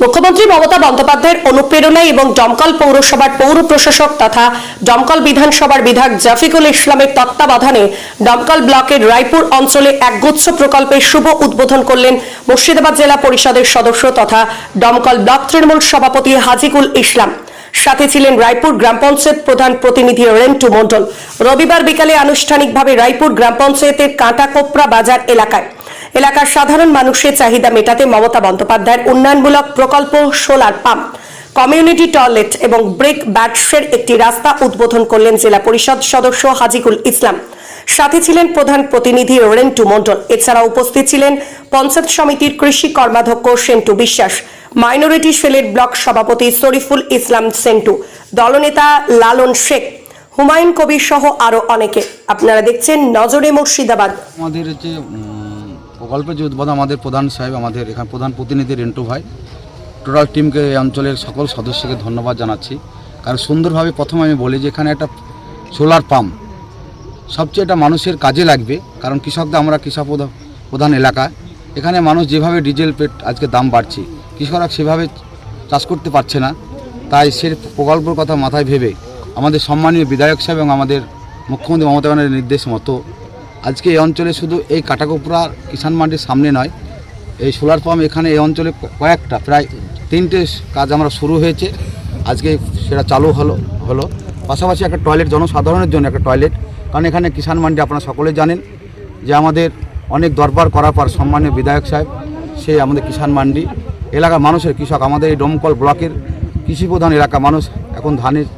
মুখ্যমন্ত্রী মমতা বন্দ্যোপাধ্যায়ের অনুপ্রেরণায় এবং দমকল পৌরসভার পৌর প্রশাসক তথা দমকল বিধানসভার বিধায়ক জাফিকুল ইসলামের তত্ত্বাবধানে দমকল ব্লকের রায়পুর অঞ্চলে একগুচ্ছ প্রকল্পের শুভ উদ্বোধন করলেন মুর্শিদাবাদ জেলা পরিষদের সদস্য তথা দমকল ব্লক তৃণমূল সভাপতি হাজিকুল ইসলাম। সাথে ছিলেন রায়পুর গ্রাম পঞ্চায়েত প্রধান প্রতিনিধি রেন্টু মণ্ডল। রবিবার বিকালে আনুষ্ঠানিকভাবে রায়পুর গ্রাম পঞ্চায়েতের কাঁটাকোপড়া বাজার এলাকায় এলাকার সাধারণ মানুষের চাহিদা মেটাতে মমতা বন্দ্যোপাধ্যায়ের উন্নয়নমূলক প্রকল্প সোলার পাম্প। কমিউনিটি টয়লেট এবং ব্রেক ব্যাটসের একটি রাস্তা উদ্বোধন করলেন জেলা পরিষদ সদস্য হাজিকুল ইসলাম। সাথে ছিলেন প্রধান প্রতিনিধি রেন্টু মণ্ডল। এছাড়া উপস্থিত ছিলেন পঞ্চায়েত সমিতির কৃষি কর্মাধ্যক্ষ সেন্টু বিশ্বাস, মাইনরিটি সেলের ব্লক সভাপতি শরীফুল ইসলাম সেন্টু, দলনেতা লালন শেখ, হুমায়ুন কবির সহ আরও অনেকে। আপনারা দেখছেন নজরে মুর্শিদাবাদ। আমাদের যে প্রকল্পের যে উদ্বোধন আমাদের প্রধান সাহেব, আমাদের এখানে প্রধান প্রতিনিধি রেন্টু ভাই, টোটাল টিমকে এই অঞ্চলের সকল সদস্যকে ধন্যবাদ জানাচ্ছি। কারণ সুন্দরভাবে প্রথমে আমি বলি যে এখানে একটা সোলার পাম্প, সবচেয়ে এটা মানুষের কাজে লাগবে, কারণ কৃষকদের আমরা কৃষক প্রধা- প্রধান এলাকা। এখানে মানুষ যেভাবে ডিজেল পেট আজকে দাম বাড়ছে, কৃষকরা সেভাবে চাষ করতে পারছে না। তাই সে প্রকল্পের কথা মাথায় ভেবে আমাদের সম্মানীয় বিধায়ক সাহেব এবং আমাদের মুখ্যমন্ত্রী মমতা ব্যানার্জির নির্দেশ মতো আজকে এই অঞ্চলে শুধু এই কাটাকোপড়া কিষাণ মান্ডির সামনে নয়, এই সোলার পাম্প এখানে এই অঞ্চলে কয়েকটা, প্রায় তিনটে কাজ আমরা শুরু হয়েছে। আজকে সেটা চালু হলো হলো। পাশাপাশি একটা টয়লেট, জনসাধারণের জন্য একটা টয়লেট, কারণ এখানে কিষাণ মান্ডি আপনারা সকলে জানেন যে আমাদের অনেক দরবার করার পর সম্মানীয় বিধায়ক সাহেব, সে আমাদের কিষাণ মান্ডি। এলাকার মানুষের কৃষক, আমাদের এই ডোমকল ব্লকের কৃষিপ্রধান এলাকা মানুষ, এখন ধানের,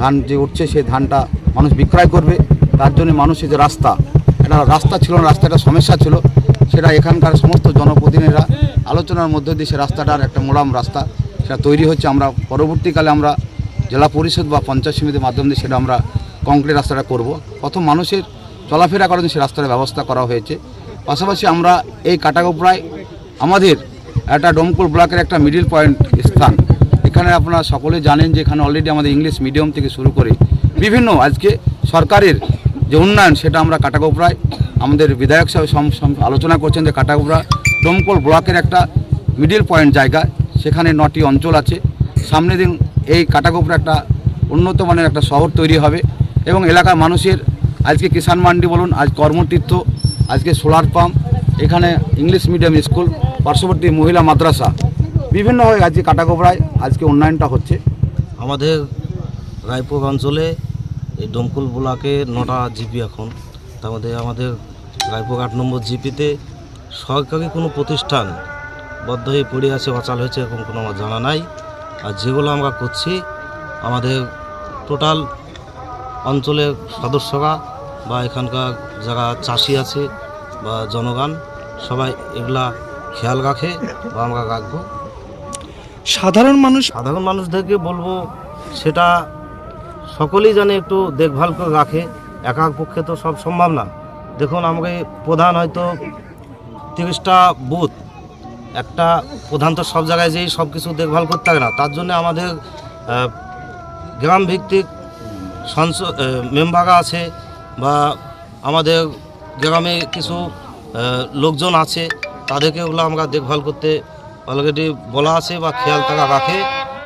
ধান যে উঠছে সেই ধানটা মানুষ বিক্রয় করবে। তার জন্য মানুষের যে রাস্তা একটা রাস্তা ছিল না, রাস্তাটা সমস্যা ছিল। সেটা এখানকার সমস্ত জনপ্রতিনিধিরা আলোচনার মধ্য দিয়ে সে রাস্তাটার একটা মোড়াম রাস্তা সেটা তৈরি হচ্ছে। আমরা পরবর্তীকালে আমরা জেলা পরিষদ বা পঞ্চায়েত সমিতির মাধ্যম দিয়ে সেটা আমরা কংক্রিট রাস্তাটা করব। প্রথম মানুষের চলাফেরা করার জন্য সে রাস্তার ব্যবস্থা করা হয়েছে। পাশাপাশি আমরা এই কাটাগোপড়ায় আমাদের একটা ডোমকুল ব্লকের একটা মিডিল পয়েন্ট স্থান। এখানে আপনারা সকলে জানেন যে এখানে অলরেডি আমাদের ইংলিশ মিডিয়াম থেকে শুরু করে বিভিন্ন আজকে সরকারের যে উন্নয়ন, সেটা আমরা কাটাগোপড়ায় আমাদের বিধায়ক সাহেব আলোচনা করছেন যে কাটাগোপড়া ডোমকল ব্লকের একটা মিডিল পয়েন্ট জায়গা, সেখানে নটি অঞ্চল আছে। সামনে দিন এই কাটাগোপড়া একটা উন্নত মানের একটা শহর তৈরি হবে এবং এলাকার মানুষের, আজকে কিষাণ মান্ডি বলুন, আজ কর্মতীর্থ, আজকে সোলার পাম্প, এখানে ইংলিশ মিডিয়াম স্কুল, পার্শ্ববর্তী মহিলা মাদ্রাসা বিভিন্নভাবে আজকে কাটাগোপড়ায় আজকে উন্নয়নটা হচ্ছে। আমাদের রায়পুর অঞ্চলে এই ডমকুল ব্লকে নটা জিপি এখন। তার মধ্যে আমাদের রায়পুর আট নম্বর জিপিতে সরকারি কোনো প্রতিষ্ঠান বদ্ধ হয়ে পড়ে আছে অচাল হয়েছে এরকম কোনো আমার জানা নাই। আর যেগুলো আমরা করছি আমাদের টোটাল অঞ্চলের সদস্যরা বা এখানকার যারা চাষি আছে বা জনগণ সবাই এগুলা খেয়াল রাখে বা আমরা রাখব। সাধারণ মানুষ সাধারণ মানুষদেরকে বলব সেটা সকলেই যেন একটু দেখভাল করে রাখে, একার পক্ষে তো সব সম্ভব না। দেখুন, আমাকে প্রধান হয়তো তিরিশটা বুথ, একটা প্রধান তো সব জায়গায় যেই সব কিছু দেখভাল করতে পারে না। তার জন্য আমাদের গ্রাম ভিত্তিক সংসদ মেম্বাররা আছে বা আমাদের গ্রামে কিছু লোকজন আছে, তাদেরকে ওগুলো আমরা দেখভাল করতে অলরেডি বলা আছে বা খেয়াল তারা রাখে।